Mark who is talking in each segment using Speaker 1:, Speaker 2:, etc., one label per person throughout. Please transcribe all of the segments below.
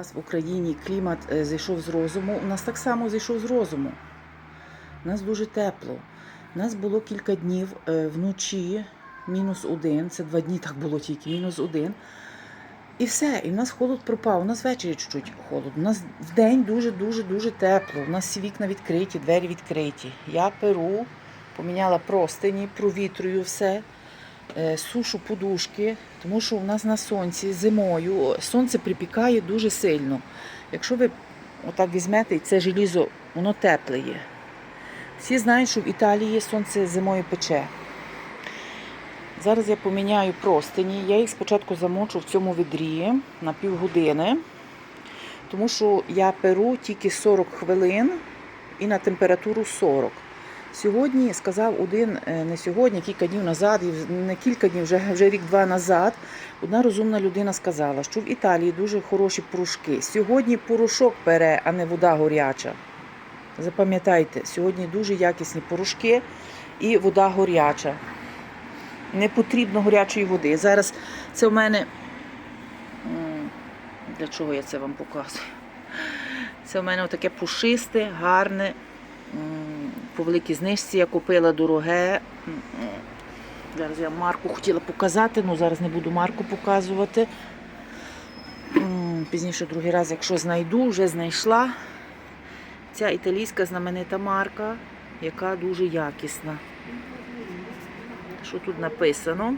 Speaker 1: вас в Україні клімат е, зійшов з розуму. У нас так само зійшов з розуму. У нас дуже тепло. У нас було кілька днів е, вночі, мінус один. Це два дні так було тільки, мінус один. І все, і в нас холод пропав. У нас ввечері чуть-чуть холод. У нас вдень дуже-дуже дуже тепло. У нас всі вікна відкриті, двері відкриті. Я перу, поміняла простині, провітрюю все, сушу подушки, тому що у нас на сонці зимою сонце припікає дуже сильно. Якщо ви отак візьмете, і це желізо, воно тепле є. Всі знають, що в Італії сонце зимою пече. Зараз я поміняю простині. Я їх спочатку замочу в цьому відрі на півгодини, тому що я перу тільки 40 хвилин і на температуру 40. Сьогодні сказав один, е, не сьогодні, кілька днів назад, не кілька днів, вже, вже рік-два назад, одна розумна людина сказала, що в Італії дуже хороші порошки. Сьогодні порошок пере, а не вода горяча. Запам'ятайте, сьогодні дуже якісні порошки і вода горяча. Не потрібно гарячої води. Зараз це в мене. Для чого я це вам показую? Це в мене таке пушисте, гарне, по великій знижці я купила дороге. Зараз я марку хотіла показати, але зараз не буду марку показувати. Пізніше другий раз, якщо знайду, вже знайшла. Ця італійська знаменита марка, яка дуже якісна. Що тут написано?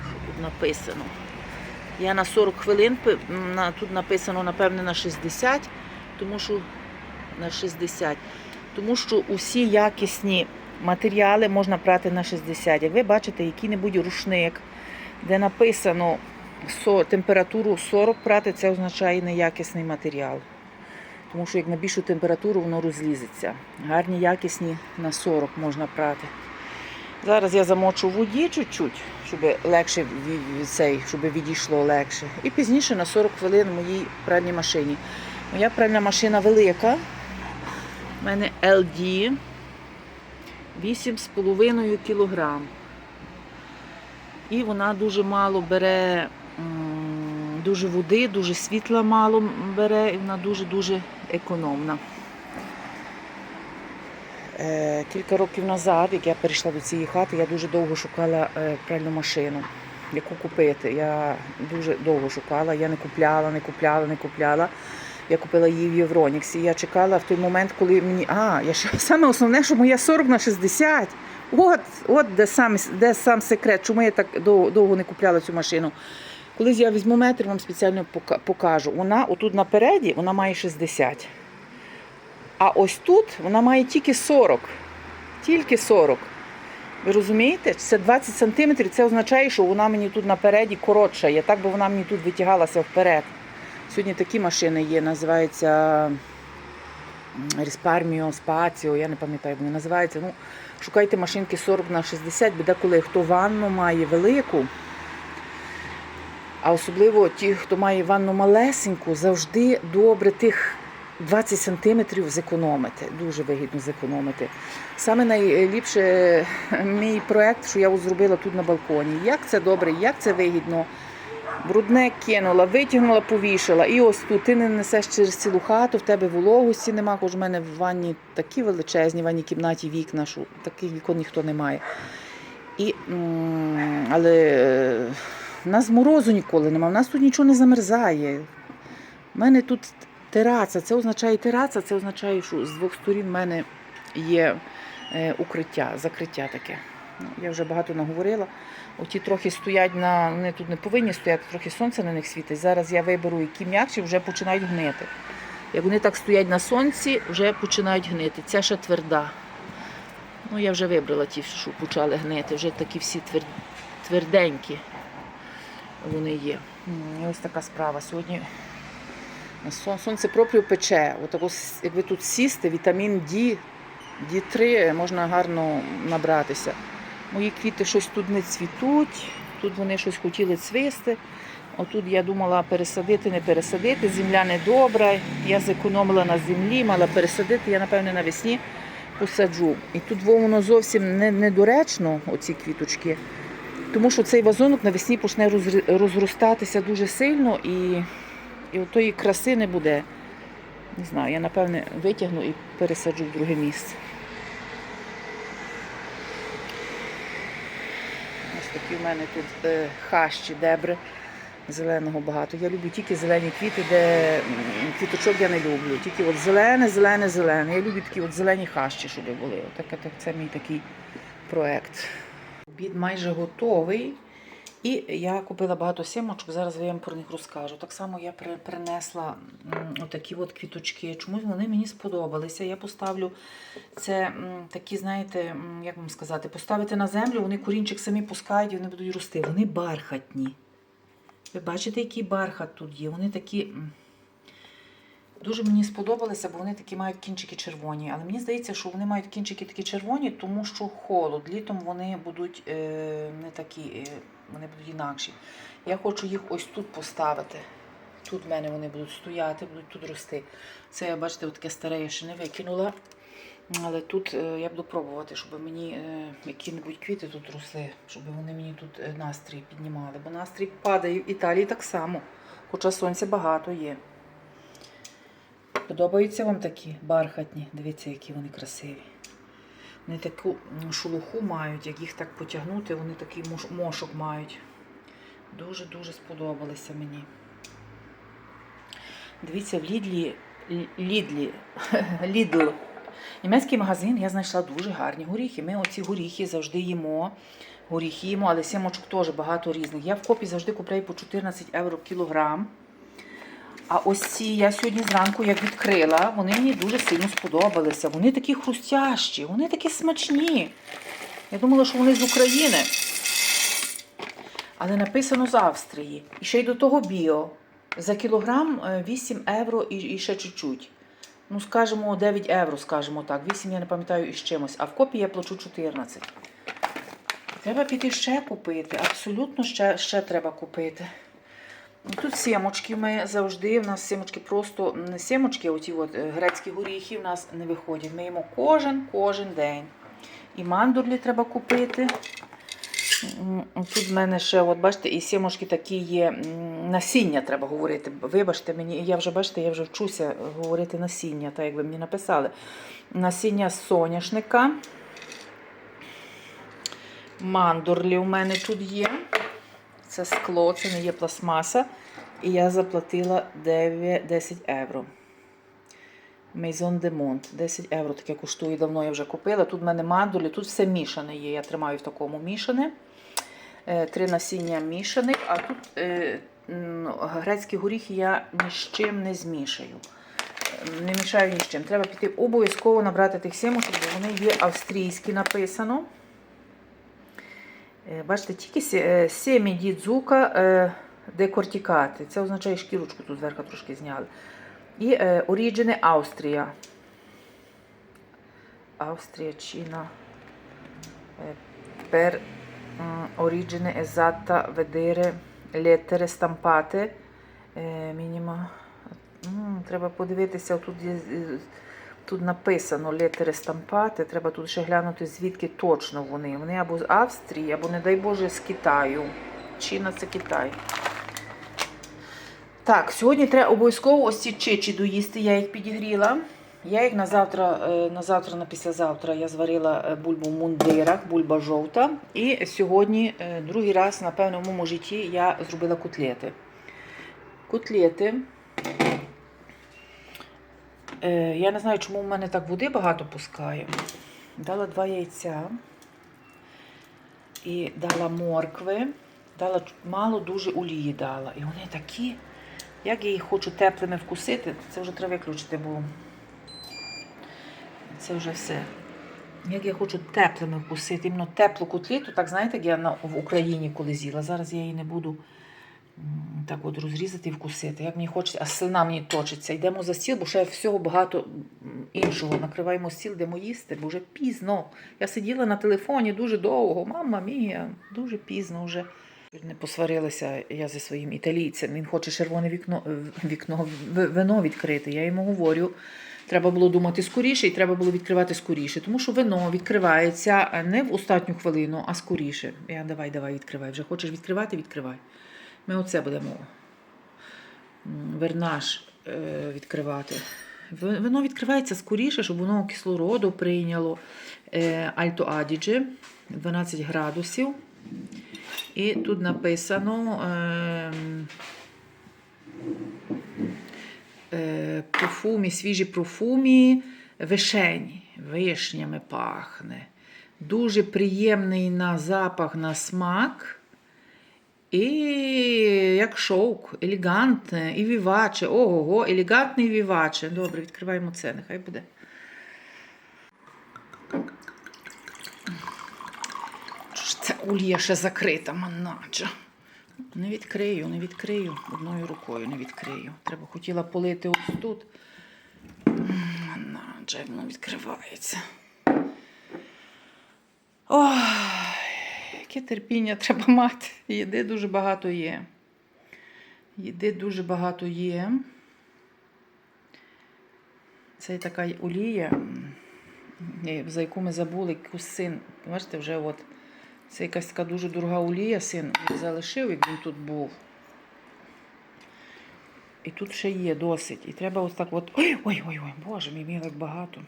Speaker 1: Що тут написано? Я на 40 хвилин, тут написано, напевне, на 60, тому що на 60. Тому що усі якісні матеріали можна прати на 60. Як ви бачите, який-небудь рушник, де написано температуру 40 прати, це означає неякісний матеріал. Тому що як на більшу температуру воно розлізеться. Гарні, якісні на 40 можна прати. Зараз я замочу в воді чуть-чуть, щоб легше цей, щоб відійшло легше. І пізніше на 40 хвилин в моїй пральній машині. Моя пральна машина велика. У мене LD 8,5 кг. І вона дуже мало бере дуже води, дуже світла мало бере, і вона дуже-дуже економна. Е, Кілька років назад, як я перейшла до цієї хати, я дуже довго шукала е, пральну машину, яку купити. Я дуже довго шукала, я не купляла, не купляла, не купляла. Я купила її в Євроніксі. Я чекала в той момент, коли мені. А, я ще саме основне, що моя 40 на 60. От, от де сам, де сам секрет, чому я так довго не купляла цю машину. Колись я візьму метр, вам спеціально покажу. Вона отут напереді вона має 60. А ось тут вона має тільки 40. Тільки 40. Ви розумієте? Це 20 сантиметрів. Це означає, що вона мені тут напереді коротша є, так би вона мені тут витягалася вперед. Сьогодні такі машини є, називаються Risparmio, Spazio, я не пам'ятаю, як вони називаються. Ну, шукайте машинки 40 на 60, бо деколи хто ванну має велику, а особливо ті, хто має ванну малесеньку, завжди добре тих 20 сантиметрів зекономити. Дуже вигідно зекономити. Саме найліпше мій проєкт, що я зробила тут на балконі. Як це добре, як це вигідно. Брудне кинула, витягнула, повішала. І ось тут ти не несеш через цілу хату, в тебе вологості нема, хоч в мене в ванні такі величезні, в ванній кімнаті вікна, що таких вікон ніхто не має. І, але е, в нас морозу ніколи немає, в нас тут нічого не замерзає. У мене тут тераса, це означає тераса, це означає, що з двох сторін в мене є е, укриття, закриття таке. Ну, я вже багато наговорила. Оті трохи стоять на. Вони тут не повинні стояти, трохи сонце на них світить. Зараз я виберу, які м'якші, вже починають гнити. Як вони так стоять на сонці, вже починають гнити. Ця ще тверда. Ну, я вже вибрала ті, що почали гнити. Вже такі всі твер... тверденькі вони є. Ось така справа. Сьогодні сонце пропрію пече. От ось, якби тут сісти, вітамін D, D3 можна гарно набратися. Мої квіти щось тут не цвітуть, тут вони щось хотіли цвісти. Отут я думала пересадити, не пересадити. Земля не добра. Я зекономила на землі, мала пересадити. Я, напевне, навесні посаджу. І тут воно зовсім не, недоречно, оці квіточки. Тому що цей вазонок навесні почне розростатися дуже сильно і, і отої краси не буде. Не знаю, я напевне витягну і пересаджу в друге місце. Ось такі в мене тут е, хащі, дебри. Зеленого багато. Я люблю тільки зелені квіти, де квіточок я не люблю. Тільки от зелене, зелене, зелене. Я люблю такі от зелені хащі, щоб були. Отак, так, це мій такий проект. Обід майже готовий. І я купила багато сімочок, зараз я вам про них розкажу. Так само я принесла отакі от квіточки. Чомусь вони мені сподобалися. Я поставлю це такі, знаєте, як вам сказати, поставити на землю, вони корінчик самі пускають і вони будуть рости. Вони бархатні. Ви бачите, який бархат тут є? Вони такі. Дуже мені сподобалися, бо вони такі мають кінчики червоні. Але мені здається, що вони мають кінчики такі червоні, тому що холод. Літом вони будуть е, не такі, е, вони будуть інакші. Я хочу їх ось тут поставити. Тут в мене вони будуть стояти, будуть тут рости. Це, бачите, таке старе я ще не викинула. Але тут е, я буду пробувати, щоб мені е, які-небудь квіти тут росли, щоб вони мені тут е, настрій піднімали. Бо настрій падає в Італії так само, хоча сонця багато є. Подобаються вам такі бархатні? Дивіться, які вони красиві. Вони таку шелуху мають, як їх так потягнути, вони такий мошок мають. Дуже-дуже сподобалися мені. Дивіться, в Лідлі, Лідлі, Лідл, німецький магазин, я знайшла дуже гарні горіхи. Ми оці горіхи завжди їмо. Горіхи їмо, але сімочок теж багато різних. Я в копі завжди купляю по 14 євро кілограм. А ось ці я сьогодні зранку як відкрила, вони мені дуже сильно сподобалися. Вони такі хрустящі, вони такі смачні. Я думала, що вони з України. Але написано з Австрії. І ще й до того біо. За кілограм е, 8 євро і, і ще чуть-чуть. Ну, скажімо, 9 євро, скажімо так. 8 я не пам'ятаю із чимось, а в копі я плачу 14. Треба піти ще купити. Абсолютно ще, ще треба купити. Тут сімочки ми завжди. У нас сімочки просто не сімочки, а оті от е, грецькі горіхи в нас не виходять. Ми їмо кожен кожен день. І мандурлі треба купити. Тут в мене ще, от бачите, і сімочки такі є. Насіння треба говорити. Вибачте мені, я вже бачите, я вже вчуся говорити насіння, так як ви мені написали. Насіння соняшника. Мандурлі у мене тут є. Це скло, це не є пластмаса. І я заплатила 9, 10 євро. Maison de Monde. 10 євро таке коштує, давно я вже купила. Тут в мене мандулі, тут все мішане є. Я тримаю в такому мішане. Е, Три насіння мішаних, а тут е, грецькі горіхи я ні з чим не змішаю. Не мішаю ні з чим. Треба піти обов'язково набрати тих сімочок, бо вони є австрійські написано. Е, Бачите, тільки е, сім'ї дідзука е, декортікати. Це означає шкірочку тут зверху трошки зняли. І оріджини Австрія. Австрія, Чина. Per origine esatta vedere lettere stampate. Мініма. Треба подивитися, тут є. Тут написано літери стампати, треба тут ще глянути, звідки точно вони. Вони або з Австрії, або, не дай Боже, з Китаю. Чина це Китай. Так, сьогодні треба обов'язково ось ці чичі доїсти, я їх підігріла. Я їх на завтра, е, на завтра, на післязавтра я зварила е, бульбу в мундирах, бульба жовта. І сьогодні, е, другий раз, напевно, в моєму житті я зробила котлети. Котлети. Е, Я не знаю, чому в мене так води багато пускає. Дала два яйця і дала моркви, дала мало дуже олії дала. І вони такі, як я їх хочу теплими вкусити, це вже треба виключити, бо це вже все. Як я хочу теплими вкусити, іменно теплу котлету, так знаєте, як я в Україні коли з'їла. Зараз я її не буду так от розрізати і вкусити. Як мені хочеться, а слина мені точиться. Йдемо за стіл, бо ще всього багато іншого. Накриваємо стіл, йдемо їсти, бо вже пізно. Я сиділа на телефоні дуже довго. Мама мія, дуже пізно вже. Не посварилася я зі своїм італійцем. Він хоче червоне вікно, вікно вино відкрити. Я йому говорю, треба було думати скоріше і треба було відкривати скоріше, тому що вино відкривається не в остатню хвилину, а скоріше. Я давай, давай, відкривай. Вже хочеш відкривати, відкривай. Ми оце будемо м, вернаж е, відкривати. Вино відкривається скоріше, щоб воно кислороду прийняло. Е, Альто Адідже 12 градусів. І тут написано ем, е, профумі, свіжі профумі, вишені. Вишнями пахне. Дуже приємний на запах, на смак. І як шовк, елегантне і віваче. Ого, елегантне віваче. Добре, відкриваємо це, нехай буде. Що ж Це олія ще закрита, манача. Не відкрию, не відкрию. Одною рукою не відкрию. Треба хотіла полити ось тут. Манача, як воно відкривається. Ой, яке терпіння треба мати. Їди дуже багато є. Їди дуже багато є. Це така олія, за яку ми забули, яку син. Бачите, вже от. Це якась така дуже дорога олія, син залишив, як він тут був. І тут ще є досить. І треба ось так от. Ой, ой, ой, ой, боже мій як багато.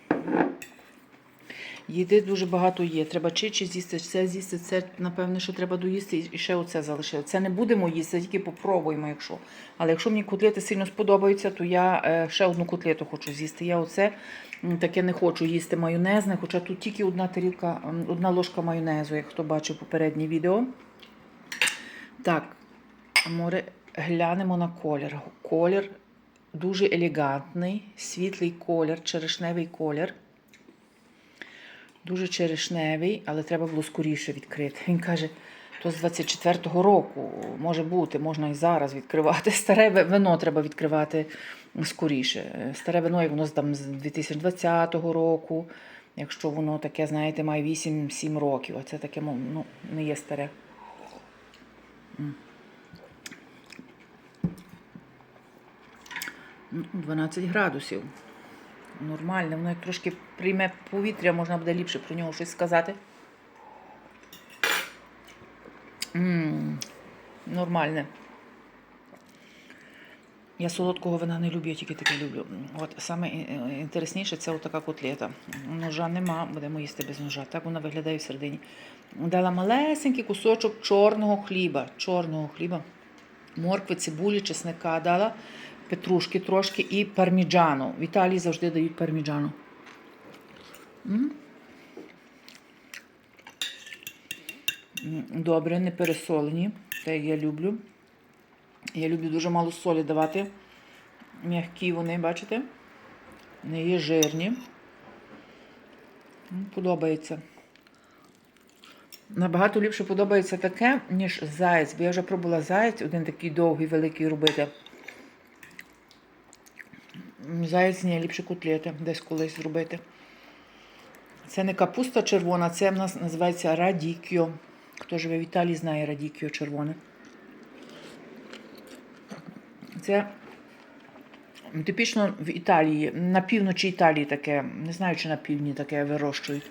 Speaker 1: Їди дуже багато є. Треба чичі з'їсти, це з'їсти, це, напевне, що треба доїсти, і ще оце залишили. Це не будемо їсти, тільки попробуємо, якщо. Але якщо мені котлети сильно сподобаються, то я е, ще одну котлету хочу з'їсти. Я оце таке не хочу їсти майонезне, хоча тут тільки одна тарілка, одна ложка майонезу, як хто бачив попереднє відео. Так, море, глянемо на колір. Колір дуже елегантний, світлий колір, черешневий колір. Дуже черешневий, але треба було скоріше відкрити. Він каже, то з 24-го року може бути, можна і зараз відкривати. Старе вино треба відкривати скоріше. Старе вино, як воно там з 2020 року, якщо воно таке, знаєте, має 8-7 років, а це таке ну, не є старе. Ну, 12 градусів. Нормальне, воно як трошки прийме повітря, можна буде ліпше про нього щось сказати. м нормальне. Я солодкого вина не люблю, я тільки таке люблю. От саме і- і- інтересніше це отака котлета. Ножа нема, будемо їсти без ножа. Так вона виглядає всередині. Дала малесенький кусочок чорного хліба. Чорного хліба. Моркви, цибулі, чесника дала, петрушки трошки і парміджану. В Італії завжди дають парміджану. Добре, не пересолені, як я люблю. Я люблю дуже мало солі давати. М'які вони, бачите? Не є жирні. Подобається. Набагато ліпше подобається таке, ніж заєць. Бо я вже пробувала заєць, один такий довгий, великий робити. М, Заєць ні, ліпше котлети десь колись зробити. Це не капуста червона, це в нас називається радікіо. Хто живе в Італії, знає радікіо червоне. Це типічно в Італії, на півночі Італії таке, не знаю, чи на півдні таке вирощують.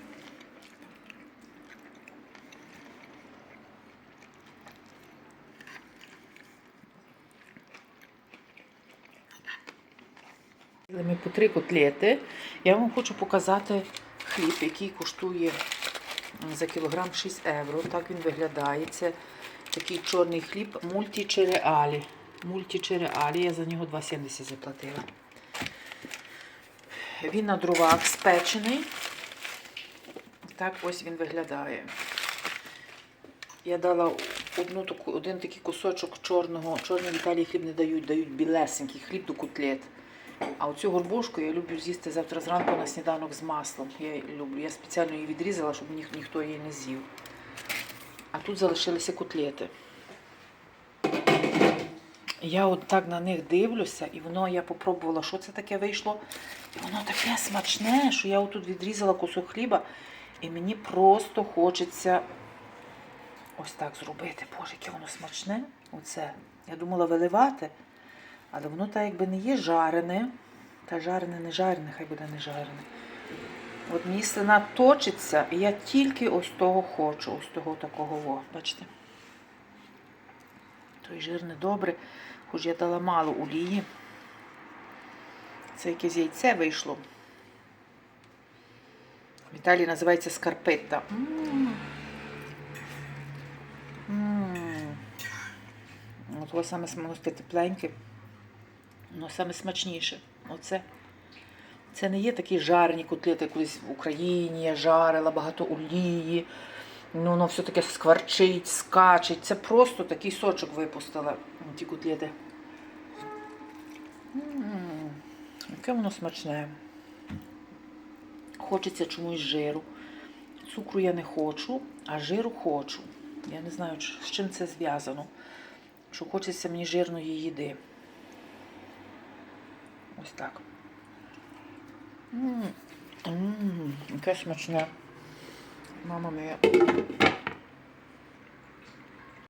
Speaker 1: Ми по три котлети. Я вам хочу показати хліб, який коштує за кілограм 6 євро. Так він виглядає. Це такий чорний хліб мультічереалі. Мультічереалі. Я за нього 2,70 заплатила. Він на дровах спечений. Так ось він виглядає. Я дала одну один такий кусочок чорного. Чорний в Італії хліб не дають, дають білесенький хліб до котлет. А оцю горбушку я люблю з'їсти завтра зранку на сніданок з маслом. Я люблю. Я спеціально її відрізала, щоб ніх, ніхто її не з'їв. А тут залишилися котлети. Я от так на них дивлюся, і воно я попробувала, що це таке вийшло. І воно таке смачне, що я отут відрізала кусок хліба, і мені просто хочеться ось так зробити. Боже, яке воно смачне. Оце. Я думала виливати, але воно так якби не є жарене. Та жарене, не жарене, хай буде не жарене. От мені слина точиться, і я тільки ось того хочу, ось того такого, о, бачите? Той жир добре, хоч я дала мало олії. Це якесь яйце вийшло. В Італії називається скарпетта. М. М. Ось саме таке тепленьке, воно саме смачніше. Оце. Це не є такі жарені котлети, колись в Україні я жарила, багато олії. Ну, воно все таке скварчить, скачить. Це просто такий сочок випустила, ті котлети. М, Яке воно смачне. Хочеться чомусь жиру. Цукру я не хочу, а жиру хочу. Я не знаю, з чим це зв'язано. Що хочеться мені жирної їди. Ось так. Ммм, Яке смачне. Мама моя.